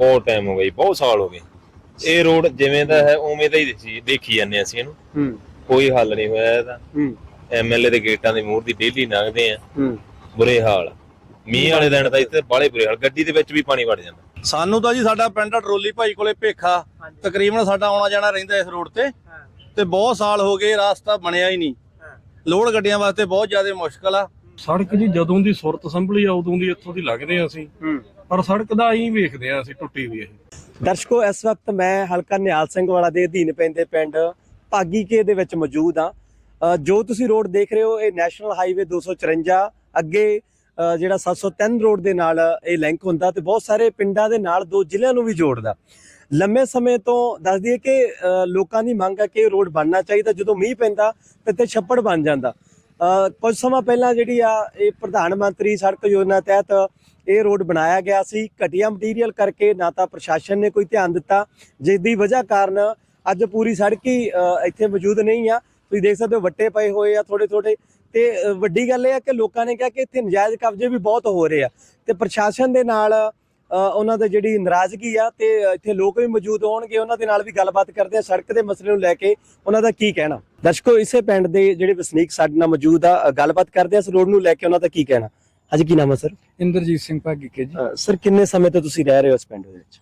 ਬਹੁਤ ਟਾਈਮ ਹੋ ਗਈ ਬਹੁਤ ਸਾਲ ਹੋ ਗਏ। ਇਹ ਰੋਡ ਜਿਵੇਂ ਦਾ ਹੈ ਉਵੇਂ ਦਾ ਹੀ ਦੇਖੀ- ਦੇਖੀ ਜਾਂਦੇ ਅਸੀਂ ਇਹਨੂੰ। ਹੂੰ। ਕੋਈ ਹੱਲ ਨਹੀਂ ਹੋਇਆ ਇਹਦਾ। ਹੂੰ। ਐਮਐਲਏ ਦੇ ਗੇਟਾਂ ਦੀ ਮੂਹਰ ਦੀ ਡੇਲੀ ਲੰਘਦੇ ਆ ਹੂੰ। ਬੁਰੇ ਹਾਲ। ਮੀਂਹ ਵਾਲੇ ਦਿਨ ਤਾਂ ਇੱਥੇ ਬਾਲੇ ਬੁਰੇ ਹਾਲ। ਗੱਡੀ ਦੇ ਵਿੱਚ ਵੀ ਪਾਣੀ ਵੜ ਜਾਂਦਾ। ਸਾਨੂੰ ਤਾਂ ਜੀ ਸਾਡਾ ਪਿੰਡ ਟਰੋਲੀ ਭਾਈ ਕੋਲੇ ਭੇਖਾ। ਤਕਰੀਬਨ ਸਾਡਾ ਆਉਣਾ ਜਾਣਾ ਰਹਿੰਦਾ ਇਸ ਰੋਡ ਤੇ। ਤੇ ਬਹੁਤ ਸਾਲ ਹੋ ਗਏ ਰਾਸਤਾ ਬਣਿਆ ਹੀ ਨਹੀਂ। ਲੋਡ ਗੱਡੀਆਂ ਵਾਸਤੇ ਬਹੁਤ ਜ਼ਿਆਦਾ ਮੁਸ਼ਕਲ ਆ। ਸੜਕ ਜੀ ਜਦੋਂ ਦੀ ਸੁਰਤ ਸੰਭਲੀ ਆ ਉਦੋਂ ਦੀ ਇੱਥੋਂ ਦੀ ਲੰਘਦੇ ਆ ਅਸੀਂ। ਹੂੰ। ਪਰ ਸੜਕ ਦਾ ਹੀ ਵੇਖਦੇ ਆ ਅਸੀਂ ਟੁੱਟੀ ਵੀ ਇਹ। ਦਰਸ਼ਕੋ ਇਸ ਵਕਤ ਮੈਂ ਹਲਕਾ ਨਿਹਾਲ ਸਿੰਘ ਵਾਲਾ ਦੇ ਅਧੀਨ ਪੈਂਦੇ ਪਿੰਡ ਭਾਗੀਕੇ ਦੇ ਵਿੱਚ ਮੌਜੂਦ ਆ ਜੋ ਤੁਸੀਂ ਰੋਡ ਦੇਖ ਰਹੇ ਹੋ ਇਹ ਨੈਸ਼ਨਲ ਹਾਈਵੇ 254 ਅੱਗੇ ਅ, ਜਿਹੜਾ 703 ਰੋਡ ਦੇ ਨਾਲ ਇਹ ਲਿੰਕ ਹੁੰਦਾ ਤੇ ਬਹੁਤ ਸਾਰੇ ਪਿੰਡਾਂ ਦੇ ਨਾਲ ਦੋ ਜ਼ਿਲ੍ਹਿਆਂ ਨੂੰ ਵੀ ਜੋੜਦਾ। ਲੰਮੇ ਸਮੇਂ ਤੋਂ ਦੱਸ ਦਈਏ ਕਿ ਲੋਕਾਂ ਦੀ ਮੰਗ ਹੈ ਕਿ ਇਹ ਰੋਡ ਬਣਨਾ ਚਾਹੀਦਾ। ਜਦੋਂ ਮੀਂਹ ਪੈਂਦਾ ਤੇ ਤੇ ਛੱਪੜ ਬਣ ਜਾਂਦਾ। ਕੁਝ ਸਮਾਂ ਪਹਿਲਾਂ ਜਿਹੜੀ ਆ ਇਹ ਪ੍ਰਧਾਨ ਮੰਤਰੀ ਸੜਕ ਯੋਜਨਾ ਤਹਿਤ ਇਹ ਰੋਡ ਬਣਾਇਆ ਗਿਆ ਸੀ। ਘਟੀਆ ਮਟੀਰੀਅਲ ਕਰਕੇ ਨਾ ਤਾਂ ਪ੍ਰਸ਼ਾਸਨ ਨੇ ਕੋਈ ਧਿਆਨ ਦਿੱਤਾ, ਜਿਸ ਦੀ ਵਜ੍ਹਾ ਕਾਰਨ ਅੱਜ ਪੂਰੀ ਸੜਕ ਹੀ ਇੱਥੇ ਮੌਜੂਦ ਨਹੀਂ ਆ। ਤੁਸੀਂ ਦੇਖ ਸਕਦੇ ਹੋ ਵੱਟੇ ਪਏ ਹੋਏ ਆ ਥੋੜੇ ਥੋੜੇ ਤੇ ਵੱਡੀ ਗੱਲ ਇਹ ਆ ਕਿ ਲੋਕਾਂ ਨੇ ਕਿਹਾ ਕਿ ਇੱਥੇ ਨਜਾਇਜ਼ ਕਬਜ਼ੇ ਵੀ ਬਹੁਤ ਹੋ ਰਹੇ ਆ। ਤੇ ਪ੍ਰਸ਼ਾਸਨ ਦੇ ਨਾਲ ਉਹਨਾਂ ਦੀ ਜਿਹੜੀ ਨਾਰਾਜ਼ਗੀ ਆ ਤੇ ਇੱਥੇ ਲੋਕ ਵੀ ਮੌਜੂਦ ਹੋਣਗੇ, ਉਹਨਾਂ ਦੇ ਨਾਲ ਵੀ ਗੱਲਬਾਤ ਕਰਦੇ ਆ। ਸੜਕ ਦੇ ਮਸਲੇ ਨੂੰ ਲੈ ਕੇ ਉਹਨਾਂ ਦਾ ਕੀ ਕਹਿਣਾ? ਦਰਸ਼ਕੋ, ਇਸੇ ਪਿੰਡ ਦੇ ਜਿਹੜੇ ਵਸਨੀਕ ਸਾਡੇ ਨਾਲ ਮੌਜੂਦ ਆ ਗੱਲਬਾਤ ਕਰਦੇ ਆ। ਇਸ ਰੋਡ ਨੂੰ ਲੈ ਕੇ ਉਹਨਾਂ ਦਾ ਕੀ ਕਹਿਣਾ? ਅੱਜ ਕੀ ਨਾਮ ਹੈ ਸਰ? ਇੰਦਰਜੀਤ ਸਿੰਘ ਭਾਗੀਕੇ ਜੀ। ਸਰ ਕਿੰਨੇ ਸਮੇਂ ਤੋਂ ਤੁਸੀਂ ਰਹਿ ਰਹੇ ਹੋ ਇਸ ਪਿੰਡ ਦੇ ਵਿੱਚ?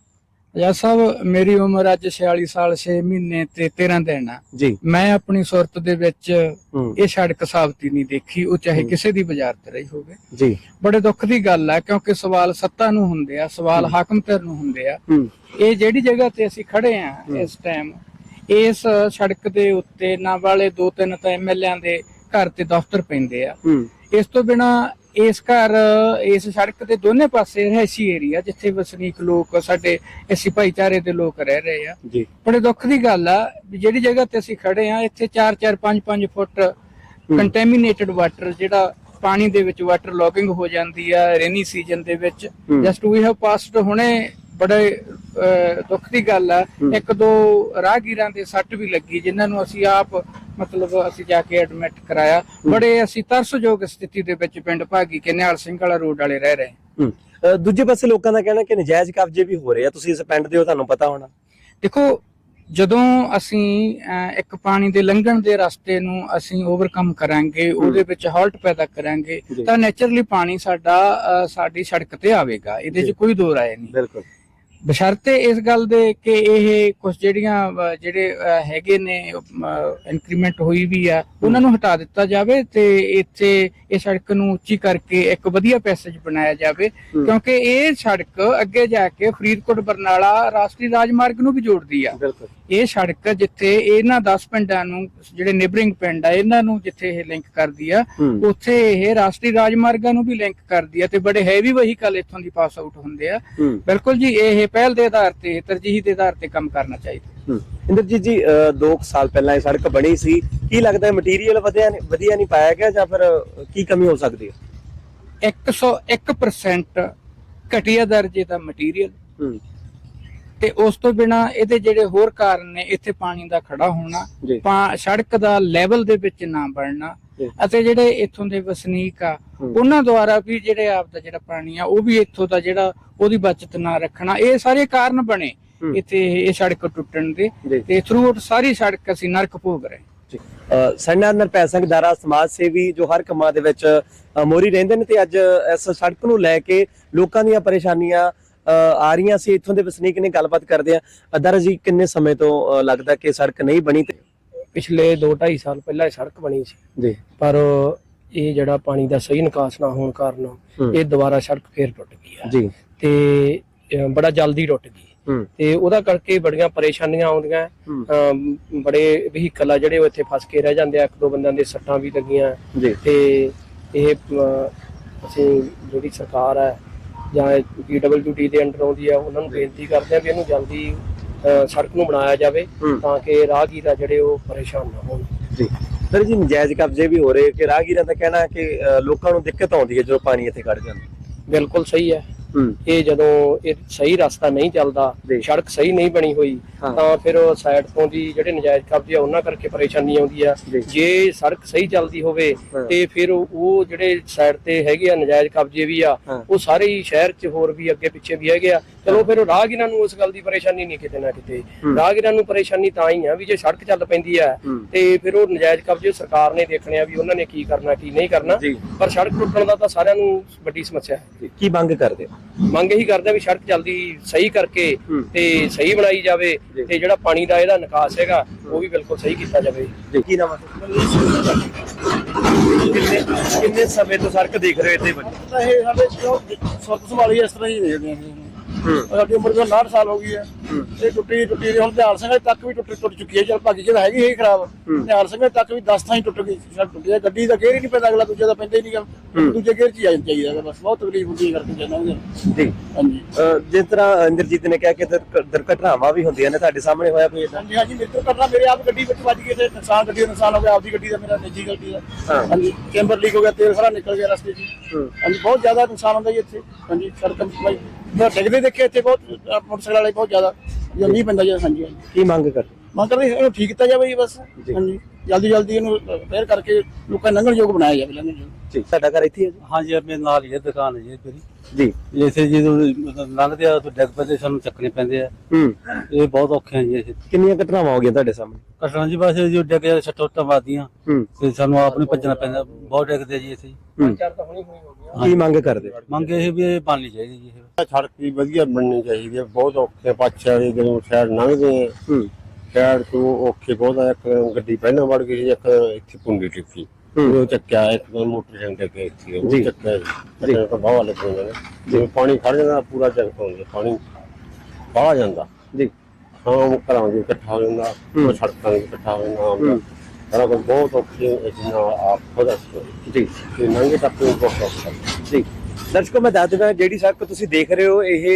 ਅਜਾ ਸਾਹਿਬ ਮੇਰੀ ਉਮਰ ਅੱਜ 46 ਸਾਲ 6 ਮਹੀਨੇ ਤੇ 13 ਦਿਨ ਆ। ਜੀ। ਮੈਂ ਆਪਣੀ ਸੁਰਤ ਦੇ ਵਿੱਚ ਇਹ ਸੜਕ ਸਾਬਤੀ ਨਹੀਂ ਦੇਖੀ ਉਹ ਚਾਹੇ। ਕਿਸੇ ਦੀ ਬਾਜ਼ਾਰ ਤੇ ਰਹੀ ਹੋਵੇ। ਜੀ। ਬੜੇ ਦੁੱਖ ਦੀ ਗੱਲ ਆ ਕਿਉਂਕਿ ਸਵਾਲ ਸੱਤਾ ਨੂੰ ਹੁੰਦੇ ਆ ਸਵਾਲ। ਹਾਕਮ ਧਿਰ ਨੂੰ ਹੁੰਦੇ ਆ। ਇਹ ਜਿਹੜੀ ਜਗ੍ਹਾ ਤੇ ਅਸੀਂ ਖੜੇ ਆ। ਇਸ ਟਾਈਮ ਇਸ ਸੜਕ ਦੇ ਉੱਤੇ ਨਾ ਵਾਲੇ ਦੋ ਤਿੰਨ ਤਾਂ ਐਮਐਲਏਆਂ ਦੇ ਘਰ ਤੇ ਦਫ਼ਤਰ ਪੈਂਦੇ ਆ। ਇਸ ਤੋਂ ਬਿਨਾ ਇਸ ਘਰ ਇਸ ਸੜਕ ਦੇ ਦੋਨੇ ਪਾਸੇ ਰਹਿਸ਼ੀ ਏਰੀਆ ਜਿੱਥੇ ਵਸਨੀਕ ਲੋਕ ਸਾਡੇ ਐਸੀ ਭਾਈਚਾਰੇ ਦੇ ਲੋਕ ਰਹਿ ਰਹੇ ਆ। ਜੀ। ਬੜੇ ਦੁੱਖ ਦੀ ਗੱਲ ਆ ਵੀ ਜਿਹੜੀ ਜਗ੍ਹਾ ਤੇ ਅਸੀਂ ਖੜੇ ਆ ਇੱਥੇ 4-4 5-5 ਫੁੱਟ ਕੰਟੈਮੀਨੇਟਡ ਵਾਟਰ ਜਿਹੜਾ ਪਾਣੀ ਦੇ ਵਿੱਚ ਵਾਟਰ ਲੌਗਿੰਗ ਹੋ ਜਾਂਦੀ ਆ ਰੇਨੀ ਸੀਜ਼ਨ ਦੇ ਵਿੱਚ। ਜਸਟ ਵੀ ਹੈਵ ਪਾਸਡ ਹੁਣੇ ਬੜੇ ਦੁੱਖ ਦੀ ਗੱਲ ਆ। ਇੱਕ ਦੋ ਰਾਹਗੀਰਾਂ ਦੇ ਸੱਟ ਵੀ ਲੱਗੀ ਜਿਨ੍ਹਾਂ ਨੂੰ ਅਸੀਂ ਆਪ ਮਤਲਬ ਅਸੀਂ ਜਾ ਕੇ ਐਡਮਿਟ ਕਰਾਇਆ। ਬੜੇ ਅਸੀਂ ਤਰਸਯੋਗ ਸਥਿਤੀ ਦੇ ਵਿੱਚ ਪਿੰਡ ਭਾਗੀ ਕੇ ਨਿਹਾਲ ਸਿੰਘ ਵਾਲਾ ਰੋਡ ਵਾਲੇ ਰਹਿ ਰਹੇ। ਹੂੰ। ਅ, ਦੂਜੇ ਪਾਸੇ ਲੋਕਾਂ ਦਾ ਕਹਿਣਾ ਕਿ ਨਜਾਇਜ਼ ਕਬਜ਼ੇ ਵੀ ਹੋ ਰਹੇ ਆ। ਤੁਸੀਂ ਇਸ ਪਿੰਡ ਦੇ ਹੋ ਤੁਹਾਨੂੰ ਪਤਾ ਹੋਣਾ। ਦੇਖੋ ਜਦੋਂ ਅਸੀਂ ਅਹ, ਇੱਕ ਪਾਣੀ ਦੇ ਲੰਘਣ ਦੇ ਰਸਤੇ ਨੂੰ ਅਸੀਂ ਓਵਰਕਮ ਕਰਾਂਗੇ ਉਹਦੇ ਵਿੱਚ ਹਾਲਟ ਪੈਦਾ ਕਰਾਂਗੇ ਜੀ। ਤਾਂ ਨੇਚਰਲੀ ਪਾਣੀ ਸਾਡਾ ਅਹ, ਸਾਡੀ ਸੜਕ ਤੇ ਆਵੇਗਾ। ਇਹਦੇ 'ਚ ਜੀ। ਕੋਈ ਦੋ ਰਾਏ ਨਹੀਂ। ਬਿਲਕੁਲ। ਬਸ਼ਰਤੇ ਇਸ ਗੱਲ ਦੇ ਕਿ ਇਹ ਕੁਝ ਜਿਹੜੀਆਂ ਜਿਹੜੇ ਹੈਗੇ ਨੇ ਇਨਕਰੀਮੈਂਟ ਹੋਈ ਵੀ ਆ ਉਹਨਾਂ ਨੂੰ ਹਟਾ ਦਿੱਤਾ ਜਾਵੇ ਤੇ ਇੱਥੇ ਇਹ ਸੜਕ ਨੂੰ ਉੱਚੀ ਕਰਕੇ ਇੱਕ ਵਧੀਆ ਪੈਸੇਜ ਬਣਾਇਆ ਜਾਵੇ। ਕਿਉਂਕਿ ਇਹ ਸੜਕ ਅੱਗੇ ਜਾ ਕੇ ਫਰੀਦਕੋਟ ਬਰਨਾਲਾ ਰਾਸ਼ਟਰੀ ਰਾਜਮਾਰਗ ਨੂੰ ਵੀ ਜੋੜਦੀ ਆ। ਬਿਲਕੁਲ। ਇਹ ਸੜਕ ਜਿੱਥੇ ਇਹਨਾਂ 10 ਪਿੰਡਾਂ ਨੂੰ ਜਿਹੜੇ ਨੇਬਰਿੰਗ ਪਿੰਡ ਆ ਇਹਨਾਂ ਨੂੰ ਜਿੱਥੇ ਇਹ ਲਿੰਕ ਕਰਦੀ ਆ ਉੱਥੇ ਇਹ ਰਾਸ਼ਟਰੀ ਰਾਜਮਾਰਗਾਂ ਨੂੰ ਵੀ ਲਿੰਕ ਕਰਦੀ ਆ ਤੇ ਬੜੇ ਹੈਵੀ ਵਹੀਕਲ ਇੱਥੋਂ ਦੀ ਪਾਸ ਆਊਟ ਹੁੰਦੇ ਆ। ਬਿਲਕੁਲ ਜੀ ਇਹ ਪਹਿਲ ਦੇ ਆਧਾਰ ਤੇ ਤਰਜੀਹੀ ਦੇ ਆਧਾਰ ਤੇ ਕੰਮ ਕਰਨਾ ਚਾਹੀਦਾ। ਇੰਦਰਜੀਤ ਜੀ 2 ਸਾਲ ਪਹਿਲਾਂ ਇਹ ਸੜਕ ਬਣੀ ਸੀ। ਕੀ ਲੱਗਦਾ ਹੈ ਮਟੀਰੀਅਲ ਵਧਿਆ ਨਹੀਂ ਵਧੀਆ ਨਹੀਂ ਪਾਇਆ ਗਿਆ ਜਾਂ ਫਿਰ ਕੀ ਕਮੀ ਹੋ ਸਕਦੀ ਹੈ 101% ਘਟੀਆ ਦਰਜੇ ਦਾ ਮਟੀਰੀਅਲ ਤੇ ਉਸ ਤੋਂ ਬਿਨਾ ਇਹਦੇ ਜਿਹੜੇ ਹੋਰ ਕਾਰਨ ਨੇ ਇੱਥੇ ਪਾਣੀ ਦਾ ਖੜਾ ਹੋਣਾ ਪਾ- ਸੜਕ ਦਾ ਲੈਵਲ ਦੇ ਵਿੱਚ ਨਾ ਬਣਨਾ। ਅਤੇ ਜਿਹੜੇ ਇੱਥੋਂ ਦੇ ਵਸਨੀਕ ਆ। ਉਹਨਾਂ ਦੁਆਰਾ ਵੀ ਜਿਹੜੇ ਆਪ ਦਾ ਜਿਹੜਾ ਪਾਣੀ ਆ ਉਹ ਵੀ ਇੱਥੋਂ ਦਾ ਜਿਹੜਾ ਉਹਦੀ ਬਚਤ ਨਾ ਰੱਖਣਾ ਇਹ ਸਾਰੇ ਕਾਰਨ ਬਣੇ। ਇੱਥੇ ਇਹ ਸੜਕ ਟੁੱਟਣ ਦੇ ਤੇ ਥਰੂ ਸਾਰੀ ਸੜਕ ਅਸੀਂ ਨਰਕ ਭੋਗ ਰਹੇ ਸੰਨਾ ਨਰਪੈ ਸਿੰਘ ਦਾਰਾ ਸਮਾਜ ਸੇਵੀ ਜੋ ਹਰ ਕੰਮਾਂ ਦੇ ਵਿੱਚ ਅ, ਮੋਹਰੀ ਰਹਿੰਦੇ ਨੇ ਤੇ ਅੱਜ ਇਸ ਸੜਕ ਨੂੰ ਲੈ ਕੇ ਲੋਕਾਂ ਦੀਆਂ ਪਰੇਸ਼ਾਨੀਆਂ ਆ ਰਹੀਆਂ ਸੀ ਇੱਥੋਂ ਦੇ ਵਸਨੀਕ ਨੇ ਗੱਲਬਾਤ ਕਰਦੇ ਆ। ਦਾਰਾ ਜੀ ਕਿੰਨੇ ਸਮੇਂ ਤੋਂ ਲੱਗਦਾ ਕਿ ਸੜਕ ਨਹੀਂ ਬਣੀ ਤੇ ਪਿਛਲੇ 2.5 ਸਾਲ ਪਹਿਲਾਂ ਇਹ ਸੜਕ ਬਣੀ ਸੀ। ਜੀ। ਪਰ ਇਹ ਜਿਹੜਾ ਪਾਣੀ ਦਾ ਸਹੀ ਨਿਕਾਸ ਨਾ ਹੋਣ ਕਾਰਨ। ਇਹ ਦੁਬਾਰਾ ਸੜਕ ਫੇਰ ਟੁੱਟ ਗਈ ਹੈ। ਜੀ। ਤੇ ਬੜਾ ਜਲਦੀ ਟੁੱਟ ਗਈ। ਤੇ ਉਹਦਾ ਕਰਕੇ ਬੜੀਆਂ ਪਰੇਸ਼ਾਨੀਆਂ ਆਉਂਦੀਆਂ। ਬੜੇ ਵਹੀਕਲ ਆ ਜਿਹੜੇ ਉਹ ਇੱਥੇ ਫਸ ਕੇ ਰਹਿ ਜਾਂਦੇ ਆ। ਇੱਕ ਦੋ ਬੰਦਿਆਂ ਦੇ ਸੱਟਾਂ ਵੀ ਲੱਗੀਆਂ। ਤੇ ਇਹ ਅਸੀਂ ਜਿਹੜੀ ਸਰਕਾਰ ਹੈ ਜਾਂ ਪੀਡਬਲਯੂਡੀ ਦੇ ਅੰਡਰ ਆਉਂਦੀ ਆ ਉਹਨਾਂ ਨੂੰ ਬੇਨਤੀ ਕਰਦੇ ਆ ਵੀ ਇਹਨੂੰ ਜਲਦੀ ਅਹ, ਸੜਕ ਨੂੰ ਬਣਾਇਆ ਜਾਵੇ ਹੂੰ। ਤਾਂ ਕਿ ਰਾਹਗੀਰ ਆ ਜਿਹੜੇ ਉਹ ਪਰੇਸ਼ਾਨ ਨਾ ਹੋਣ। ਜੀ। ਸਰ ਜੀ ਨਜਾਇਜ਼ ਕਬਜ਼ੇ ਵੀ ਹੋ ਰਹੇ ਕਿ ਰਾਹਗੀਰਾਂ ਦਾ ਕਹਿਣਾ ਹੈ ਕਿ ਅ, ਲੋਕਾਂ ਨੂੰ ਦਿੱਕਤ ਆਉਂਦੀ ਹੈ ਜਦੋਂ ਪਾਣੀ ਇੱਥੇ ਖੜ ਜਾਂਦਾ ਬਿਲਕੁਲ ਸਹੀ ਹੂੰ। ਇਹ ਜਦੋਂ ਇਹ ਸਹੀ ਰਸਤਾ ਨਹੀਂ ਚੱਲਦਾ। ਸੜਕ ਸਹੀ ਨਹੀਂ ਬਣੀ ਹੋਈ। ਤਾਂ ਫਿਰ ਸਾਈਡ ਤੋਂ ਦੀ ਜਿਹੜੇ ਨਜਾਇਜ਼ ਕਬਜ਼ੇ ਆ ਉਹਨਾਂ ਕਰਕੇ ਪਰੇਸ਼ਾਨੀ ਆਉਂਦੀ ਆ ਜੀ। ਸੜਕ ਸਹੀ ਚੱਲਦੀ ਹੋਵੇ। ਤੇ ਫਿਰ ਉਹ ਜਿਹੜੇ ਸਾਈਡ ਤੇ ਹੈਗੇ ਆ ਨਜਾਇਜ਼ ਕਬਜ਼ੇ ਵੀ ਆ। ਉਹ ਸਾਰੇ ਹੀ ਸ਼ਹਿਰ 'ਚ ਹੋਰ ਵੀ ਅੱਗੇ ਪਿੱਛੇ ਵੀ ਹੈਗੇ ਆ ਚਲੋ ਫਿਰ ਰਾਹਗੀਰਾਂ ਨੂੰ ਉਸ ਗੱਲ ਦੀ ਪਰੇਸ਼ਾਨੀ ਨਹੀਂ ਕਿਤੇ ਨਾ ਕਿਤੇ। ਰਾਹਗੀਰਾਂ ਨੂੰ ਪਰੇਸ਼ਾਨੀ ਤਾਂ ਹੀ ਆ ਵੀ ਜੇ ਸੜਕ ਚੱਲ ਪੈਂਦੀ ਆ ਹੂੰ। ਤੇ ਫਿਰ ਉਹ ਨਜਾਇਜ਼ ਕਬਜ਼ੇ ਸਰਕਾਰ ਨੇ ਦੇਖਣੇ ਆ ਵੀ ਉਹਨਾਂ ਨੇ ਕੀ ਕਰਨਾ ਕੀ ਨਹੀਂ ਕਰਨਾ। ਪਰ ਸੜਕ ਟੁੱਟਣ ਦਾ ਤਾਂ ਸਾਰਿਆਂ ਨੂੰ ਵੱਡੀ ਸਮੱਸਿਆ ਹੈ। ਕੀ ਮੰਗ ਕਰਦੇ ਮੰਗ ਇਹੀ ਕਰਦੇ ਆ ਵੀ ਸੜਕ ਜਲਦੀ ਸਹੀ ਕਰਕੇ। ਤੇ ਸਹੀ ਬਣਾਈ ਜਾਵੇ। ਤੇ ਜਿਹੜਾ ਪਾਣੀ ਦਾ ਇਹਦਾ ਨਿਕਾਸ ਹੈਗਾ ਉਹ ਵੀ ਬਿਲਕੁਲ ਸਹੀ ਕੀਤਾ ਜਾਵੇ। ਕੀ ਨਾਮ ਹੈ ਕਿੰਨੇ ਕਿੰਨੇ ਸਮੇਂ ਤੋਂ ਸੜਕ ਦੇਖ ਰਹੇ ਹੋ ਇੱਥੇ? ਬਣੀ ਇਹ ਸਾਡੇ ਸੁਰਤ ਸੰਭਾਲੀ ਇਸ ਤਰ੍ਹਾਂ ਹੀ ਹੂੰ ਸਾਡੀ ਉਮਰ ਜੋ 59 ਸਾਲ ਹੋ ਗਈ ਹੈ। ਇਹ ਟੁੱਟੀ ਟੁੱਟੀ ਹੁਣ ਨਿਹਾਲ ਸਿੰਘ ਤੱਕ ਵੀ ਟੁੱਟ ਟੁੱਟ ਚੁੱਕੀ ਹੈ ਚਲ ਭਾਗੀ ਜਿਹੜਾ ਹੈਗੀ ਹੈ। ਖਰਾਬ ਨਿਹਾਲ ਸਿੰਘ ਤੱਕ ਵੀ 10 ਥਾਂ ਹੀ ਟੁੱਟ ਗਈ ਸੜਕ ਟੁੱਟੀ ਹੈ ਗੱਡੀ ਦਾ ਗੇਅਰ ਹੀ ਨਹੀਂ ਪੈਂਦਾ ਅਗਲਾ ਦੂਜੇ ਦਾ ਪੈਂਦਾ ਹੀ ਨਹੀਂ ਗਾ। ਦੂਜੇ ਗੇਅਰ 'ਚ ਹੀ ਆ ਚਾਹੀਦਾ ਹੈਗਾ, ਬਸ ਬਹੁਤ ਤਕਲੀਫ ਹੁੰਦੀ ਹੈ ਕਰਕੇ ਜਾਂਦਾ ਉਹਦੇ ਨਾਲ। ਜੀ। ਹਾਂਜੀ। ਅਹ ਜਿਸ ਤਰ੍ਹਾਂ ਇੰਦਰਜੀਤ ਨੇ ਕਿਹਾ ਕਿ ਦਰ- ਦੁਰਘਟਨਾਵਾਂ ਵੀ ਹੁੰਦੀਆਂ ਨੇ ਤੁਹਾਡੇ ਸਾਹਮਣੇ ਹੋਇਆ ਕੋਈ ਏਦਾਂ? ਹਾਂਜੀ ਹਾਂਜੀ ਮੇਰੇ ਤੋਂ ਕਰਨਾ ਮੇਰੇ ਆਪ ਗੱਡੀ ਵਿੱਚ ਵੱਜ ਗਈ ਤੇ ਨੁਕਸਾਨ ਗੱਡੀ ਦਾ ਨੁਕਸਾਨ ਹੋ ਗਿਆ ਆਪਦੀ ਗੱਡੀ ਦਾ ਮੇਰਾ ਨਿੱਜੀ ਗੱਡੀ ਦਾ। ਹਾਂ। ਹਾਂਜੀ ਚੈਂਬਰ ਲੀਕ ਹੋ ਗਿਆ ਤੇਲ ਸਾਰਾ ਨਿਕਲ ਗਿਆ ਰਸਤੇ 'ਚ। ਹੀ। ਹੂੰ। ਹਾਂਜੀ ਬਹੁਤ ਜ਼ਿਆਦਾ ਨੁਕਸਾਨ ਹੁੰਦਾ ਜੀ ਇੱਥੇ। ਹਾਂਜੀ ਸੜਕ ਭਾਈ ਮੈਂ ਡਿੱਗਦੇ ਦੇਖੇ ਇੱਥੇ ਬਹੁਤ ਅਹ, ਮੋਟਰਸਾਈਕਲ ਵਾਲੇ ਬਹੁਤ ਜ਼ਿਆਦਾ। ਜੋ ਨਹੀਂ ਪੈਂਦਾ ਜੀ ਹਾਂਜੀ ਹਾਂਜੀ। ਕੀ ਮੰਗ ਕਰਦੇ? ਮੰਗ ਕਰਦੇ ਇਹਨੂੰ ਠੀਕ ਕੀਤਾ ਜਾਵੇ ਜੀ ਬਸ। ਹਾਂਜੀ। ਜਲਦੀ ਜਲਦੀ ਇਹਨੂੰ ਰਿਪੇਅਰ ਕਰਕੇ ਲੋਕਾਂ ਲੰਘਣ ਯੋਗ ਬਣਾਇਆ ਜਾਵੇ ਲੰਘਣ ਯੋਗ ਜੀ। ਤੁਹਾਡਾ ਘਰ ਇੱਥੇ ਹੈ ਜੀ? ਹਾਂਜੀ ਯਾਰ ਮੇਰੇ ਨਾਲ ਹੀ ਹੈ ਦੁਕਾਨ ਹੈ ਜੀ ਮੇਰੀ ਜੀ। ਇੱਥੇ ਜਦੋਂ ਲੰਘਦੇ ਆ ਤਾਂ ਡਿੱਗ ਪੈਂਦੇ ਸਾਨੂੰ ਚੱਕਣੇ ਪੈਂਦੇ ਆ। ਹੂੰ। ਇਹ ਬਹੁਤ ਔਖੇ ਆ ਜੀ ਇਹ। ਕਿੰਨੀਆਂ ਘਟਨਾਵਾਂ ਹੋ ਗਈਆਂ ਤੁਹਾਡੇ ਸਾਹਮਣੇ? ਕਟਣਾ ਜੀ ਬਸ ਜੋ ਡਿੱਗ ਜਾ ਛੱਟੋਟਾ ਮਾਰਦੀਆਂ। ਹੂੰ। ਤੇ ਸਾਨੂੰ ਆਪ ਨੂੰ ਭੱਜਣਾ ਪੈਂਦਾ ਬਹੁਤ ਡਿੱਗਦੇ ਆ ਜੀ ਇੱਥੇ। ਹੂੰ। ਚਾਰ ਤਾਂ ਹੁਣੀ ਹੁਣੀ ਹੋ ਗਿਆ ਕੀ ਮੰਗ ਕਰਦੇ? ਮੰਗ ਇਹ ਵੀ ਇਹ ਬਣਨੀ ਚਾਹੀਦੀ ਜੀ ਇਹ। ਸੜਕ ਵੀ ਵਧੀਆ ਬਣਨੀ ਚਾਹੀਦੀ ਹੈ ਬਹੁਤ ਔਖੇ ਪਾਛੇ ਵਾਲੇ ਜਦੋਂ ਸ਼ਹਿਰ ਲੰਘਦੇ ਆ। ਹੂੰ। ਸ਼ਹਿਰ ਤੋਂ ਔਖੇ ਬਹੁਤ ਆ। ਇੱਕ ਗੱਡੀ ਪਹਿਲਾਂ ਵੜ ਗਈ ਸੀ, ਇੱਕ ਇੱਥੇ ਪੁੰਡੀ ਟਿੱਕੀ। ਉਹ ਚੱਕਿਆ ਇੱਕ ਦੋ ਮੋਟਰਸਾਈਕਲ ਤੇ ਕੇ ਇੱਥੇ ਉਹ ਜੀ। ਚੱਕਿਆ ਚੱਕਿਆ ਤਾਂ ਬਾਹਰ ਲੱਗੇ ਨੇ ਜਿਵੇਂ ਪਾਣੀ ਖੜ ਜਾਂਦਾ ਪੂਰਾ ਚੱਕ ਪਾਉਂਦੇ ਪਾਣੀ ਬਾਹਰ ਜਾਂਦਾ। ਜੀ। ਹਾਂ ਉਹ ਘਰਾਂ ਦੇ ਇਕੱਠਾ ਹੋ ਜਾਂਦਾ ਉਹ ਸੜਕਾਂ ਦੇ ਇਕੱਠਾ ਹੋ ਜਾਂਦਾ ਸਾਰਾ ਕੁਝ ਬਹੁਤ ਔਖੇ ਇਸ ਨਾਲ ਆਪ ਖੁਦ ਜੀ। ਤੇ ਨੰਗੇ ਟੱਪੇ ਬਹੁਤ ਔਖਾ ਜੀ। ਦਰਸ਼ਕੋ ਮੈਂ ਦੱਸ ਦਿਆਂ ਜਿਹੜੀ ਸੜਕ ਤੁਸੀਂ ਦੇਖ ਰਹੇ ਹੋ ਇਹ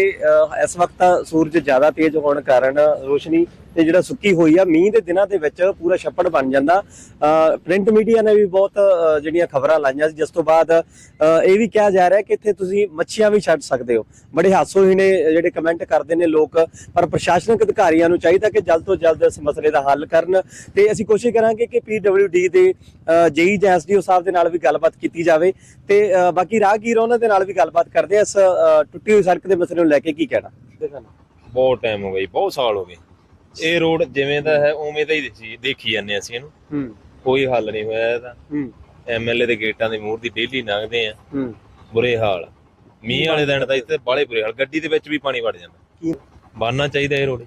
ਇਸ ਵਕਤ ਸੂਰਜ ਜ਼ਿਆਦਾ ਤੇਜ਼ ਹੋਣ ਕਾਰਨ ਰੋਸ਼ਨੀ ਤੇ ਜਿਹੜਾ ਸੁੱਕੀ ਹੋਈ ਆ, ਮੀਂਹ ਦੇ ਦਿਨਾਂ ਦੇ ਵਿੱਚ ਪੂਰਾ ਛੱਪੜ ਬਣ ਜਾਂਦਾ। ਪ੍ਰਿੰਟ ਮੀਡੀਆ ਨੇ ਵੀ ਬਹੁਤ ਜਿਹੜੀਆਂ ਖਬਰਾਂ ਲਾਈਆਂ ਸੀ। ਜਿਸ ਤੋਂ ਬਾਅਦ ਇਹ ਵੀ ਕਿਹਾ ਜਾ ਰਿਹਾ ਕਿ ਇੱਥੇ ਤੁਸੀਂ ਮੱਛੀਆਂ ਵੀ ਛੱਡ ਸਕਦੇ ਹੋ। ਬੜੇ ਹਾਸੋਹੀਣੇ ਨੇ, ਜਿਹੜੇ ਕਮੈਂਟ ਕਰਦੇ ਨੇ ਲੋਕ, ਪਰ ਪ੍ਰਸ਼ਾਸਨਿਕ ਅਧਿਕਾਰੀਆਂ ਨੂੰ ਚਾਹੀਦਾ ਕਿ ਜਲਦ ਤੋਂ ਜਲਦ ਇਸ ਮਸਲੇ ਦਾ ਹੱਲ ਕਰਨ। ਤੇ ਅਸੀਂ ਕੋਸ਼ਿਸ਼ ਕਰਾਂਗੇ ਕਿ ਪੀਡਬਲਯੂਡੀ ਦੇ ਜੇਈ ਜਾਂ ਸਾਹਿਬ ਦੇ ਨਾਲ ਵੀ ਗੱਲਬਾਤ ਕੀਤੀ ਜਾਵੇ। ਤੇ ਬਾਕੀ ਰਾਹਗੀਰ ਉਹਨਾਂ ਦੇ ਨਾਲ ਵੀ ਗੱਲਬਾਤ ਕਰਦੇ ਆ ਇਸ ਟੁੱਟੀ ਹੋਈ ਸੜਕ ਦੇ ਮਸਲੇ ਨੂੰ ਲੈ ਕੇ ਕੀ ਕਹਿਣਾ? ਬਹੁਤ ਟਾਈਮ ਹੋ ਗਿਆ ਬਹੁਤ ਸਾਲ ਹੋ ਗਏ। ਇਹ ਰੋਡ ਜਿਵੇਂ ਦਾ ਹੈ ਉਵੇਂ ਦਾ ਹੀ ਦੇਖੀ ਦੇਖੀ ਜਾਂਦੇ ਅਸੀਂ ਇਹਨੂੰ। ਹੂੰ। ਕੋਈ ਹੱਲ ਨਹੀਂ ਹੋਇਆ ਇਹਦਾ। ਹੂੰ। ਐਮਐਲਏ ਦੇ ਗੇਟਾਂ ਦੇ ਮੂਹਰ ਦੀ ਡੇਲੀ ਲੰਘਦੇ ਆ ਹੂੰ। ਬੁਰੇ ਹਾਲ। ਮੀਂਹ ਵਾਲੇ ਦਿਨ ਤਾਂ ਇੱਥੇ ਬਾਲੇ ਬੁਰੇ ਹਾਲ। ਗੱਡੀ ਦੇ ਵਿੱਚ ਵੀ ਪਾਣੀ ਵੜ ਜਾਂਦਾ। ਕੀ? ਬਣਨਾ ਚਾਹੀਦਾ ਇਹ ਰੋਡ।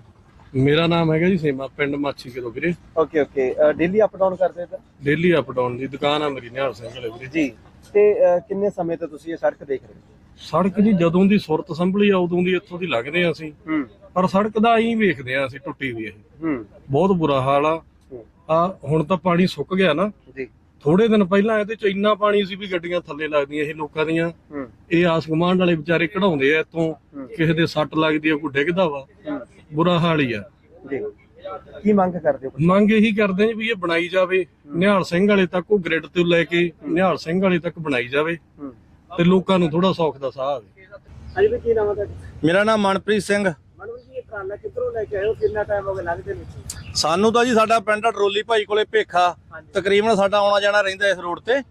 ਮੇਰਾ ਨਾਮ ਹੈਗਾ ਜੀ ਸੇਮਾ ਪਿੰਡ ਮਾਛੀ ਕਿਲੋ ਵੀਰੇ। Okay okay. Daily up down ਕਰਦੇ ਤਾਂ? ਡੇਲੀ ਅਪ ਡਾਊਨ ਦੀ ਦੁਕਾਨ ਆ ਮੇਰੀ ਨਿਹਾਲ ਸਿੰਘ ਵਾਲੇ ਵੀਰੇ। ਜੀ। ਤੇ ਕਿੰਨੇ ਸਮੇਂ ਤੋਂ ਤੁਸੀਂ ਇਹ ਸੜਕ ਦੇਖ ਰਹੇ ਹੋ? ਸੜਕ ਜੀ ਜਦੋਂ ਦੀ ਸੁਰਤ ਸੰਭਲੀ ਆ ਉਦੋਂ ਦੀ ਇੱਥੋਂ ਦੀ ਲੰਘਦੇ ਆ ਅਸੀਂ। ਹੂੰ। ਪਰ ਸੜਕ ਦਾ ਐਂ ਵੇਖਦੇ ਆ ਅਸੀਂ ਟੁੱਟੀ ਵੀ ਇਹ। ਹੂੰ। ਬਹੁਤ ਬੁਰਾ ਹਾਲ ਆ। ਆ ਹੁਣ ਤਾਂ ਪਾਣੀ ਸੁੱਕ ਗਿਆ ਨਾ। ਜੀ। ਥੋੜੇ ਦਿਨ ਪਹਿਲਾਂ ਇਹਦੇ ਚ ਇੰਨਾ ਪਾਣੀ ਸੀ ਵੀ ਗੱਡੀਆਂ ਥੱਲੇ ਲੱਗਦੀਆਂ ਇਹ ਲੋਕਾਂ ਦੀਆਂ। ਹੂੰ। ਇਹ ਆਸ ਵਾਲੇ ਵਿਚਾਰੇ ਕਢਾਉਂਦੇ ਆ ਇੱਥੋਂ। ਕਿਸੇ ਦੇ ਸੱਟ ਲੱਗਦੀ ਆ ਕੋਈ ਡਿੱਗਦਾ ਵਾ। ਬੁਰਾ ਹਾਲ ਹੀ ਆ। ਜੀ। ਕੀ ਮੰਗ ਕਰਦੇ ਹੋ ਮੰਗ ਇਹੀ ਕਰਦੇ ਆ ਵੀ ਇਹ ਬਣਾਈ ਜਾਵੇ। ਨਿਹਾਲ ਸਿੰਘ ਵਾਲੇ ਤੱਕ ਉਹ ਗ੍ਰਿਡ ਤੋਂ ਲੈ ਕੇ ਨਿਹਾਲ ਸਿੰਘ ਵਾਲੇ ਤੱਕ ਬਣਾਈ ਜਾਵੇ। ਹੂੰ। ਤੇ ਲੋਕਾਂ ਨੂੰ ਥੋੜਾ ਸੌਖ ਦਾ ਸਾਹ ਆਵੇ। ਹਾਂਜੀ ਵੀ ਕੀ ਨਾਮ ਹੈ ਤੁਹਾਡਾ? ਮੇਰਾ ਨਾਮ ਮਨਪ੍ਰੀਤ ਸਿੰਘ। ਮਨੂ ਜੀ ਇਹ ਕਾਲਾ ਕਿੱਧਰੋਂ ਲੈ ਕੇ ਆਏ ਹੋ? ਕਿੰਨਾ ਟਾਈਮ ਹੋ ਗਿਆ ਲੱਗਦੇ ਨੂੰ? ਸਾਨੂੰ ਤਾਂ ਜੀ ਸਾਡਾ ਪਿੰਡ ਟਰੋਲੀ ਭਾਈ ਕੋਲੇ ਭੇਖਾ। ਤਕਰੀਬਨ ਸਾਡਾ ਆਉਣਾ ਜਾਣਾ ਰਹਿੰਦਾ ਇਸ ਰੋਡ ਤੇ।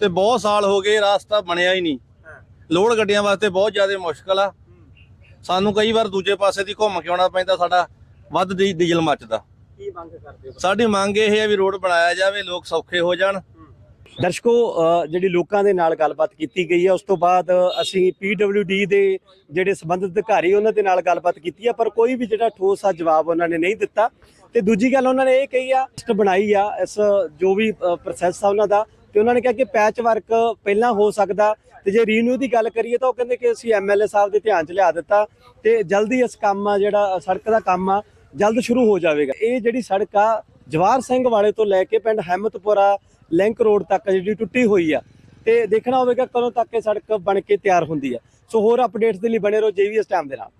ਤੇ ਬਹੁਤ ਸਾਲ ਹੋ ਗਏ ਰਾਸਤਾ ਬਣਿਆ ਹੀ ਨਹੀਂ। ਲੋਡ ਗੱਡੀਆਂ ਵਾਸਤੇ ਬਹੁਤ ਜ਼ਿਆਦਾ ਮੁਸ਼ਕਲ ਆ। ਸਾਨੂੰ ਕਈ ਵਾਰ ਦੂਜੇ ਪਾਸੇ ਦੀ ਘੁੰਮ ਕੇ ਆਉਣਾ ਪੈਂਦਾ ਸਾਡਾ ਵੱਧ ਡੀਜ਼ਲ ਮੱਚਦਾ। ਕੀ ਮੰਗ ਕਰਦੇ ਹੋ? ਸਾਡੀ ਮੰਗ ਇਹ ਹੈ ਵੀ ਰੋਡ ਬਣਾਇਆ ਜਾਵੇ ਲੋਕ ਸੌਖੇ ਹੋ ਜਾਣ। ਦਰਸ਼ਕੋ ਜਿਹੜੀ ਲੋਕਾਂ ਦੇ ਨਾਲ ਗੱਲਬਾਤ ਕੀਤੀ ਗਈ ਹੈ, ਉਸ ਤੋਂ ਬਾਅਦ ਅਸੀਂ PWD ਦੇ ਜਿਹੜੇ ਸੰਬੰਧਿਤ ਅਧਿਕਾਰੀ, ਉਹਨਾਂ ਦੇ ਨਾਲ ਗੱਲਬਾਤ ਕੀਤੀ ਹੈ, ਪਰ ਕੋਈ ਵੀ ਜਿਹੜਾ ਠੋਸ ਆ ਜਵਾਬ ਉਹਨਾਂ ਨੇ ਨਹੀਂ ਦਿੱਤਾ। ਤੇ ਦੂਜੀ ਗੱਲ ਉਹਨਾਂ ਨੇ ਇਹ ਕਹੀ ਆ ਲਿਸਟ ਬਣਾਈ ਆ, ਇਸ ਜੋ ਵੀ ਪ੍ਰੋਸੈਸ ਆ ਉਹਨਾਂ ਦਾ, ਤੇ ਉਹਨਾਂ ਨੇ ਕਿਹਾ ਕਿ ਪੈਚ ਵਰਕ ਪਹਿਲਾਂ ਹੋ ਸਕਦਾ, ਤੇ ਜੇ ਰੀਨਿਊ ਦੀ ਗੱਲ ਕਰੀਏ ਤਾਂ ਉਹ ਕਹਿੰਦੇ ਕਿ ਅਸੀਂ ਐਮਐਲਏ ਸਾਹਿਬ ਦੇ ਧਿਆਨ 'ਚ ਲਿਆ ਦਿੱਤਾ, ਤੇ ਜਲਦੀ ਇਸ ਕੰਮ ਆ, ਜਿਹੜਾ ਸੜਕ ਦਾ ਕੰਮ ਆ, ਜਲਦ ਸ਼ੁਰੂ ਹੋ ਜਾਵੇਗਾ। ਇਹ ਜਿਹੜੀ ਸੜਕ ਆ ਜਵਾਰ ਸਿੰਘ ਵਾਲੇ ਤੋਂ ਲੈ ਕੇ ਪਿੰਡ ਹੈਮਤਪੁਰਾ ਲਿੰਕ ਰੋਡ ਤੱਕ ਜਿਹੜੀ ਟੁੱਟੀ ਹੋਈ ਆ, ਤੇ ਦੇਖਣਾ ਹੋਵੇਗਾ ਕਦੋਂ ਤੱਕ ਇਹ ਸੜਕ ਬਣ ਕੇ ਤਿਆਰ ਹੁੰਦੀ ਆ। ਸੋ ਹੋਰ ਅਪਡੇਟਸ ਦੇ ਲਈ ਬਣੇ ਰਹੋ ਜੇਵੀਐਸ ਟਾਈਮ ਦੇ ਨਾਲ।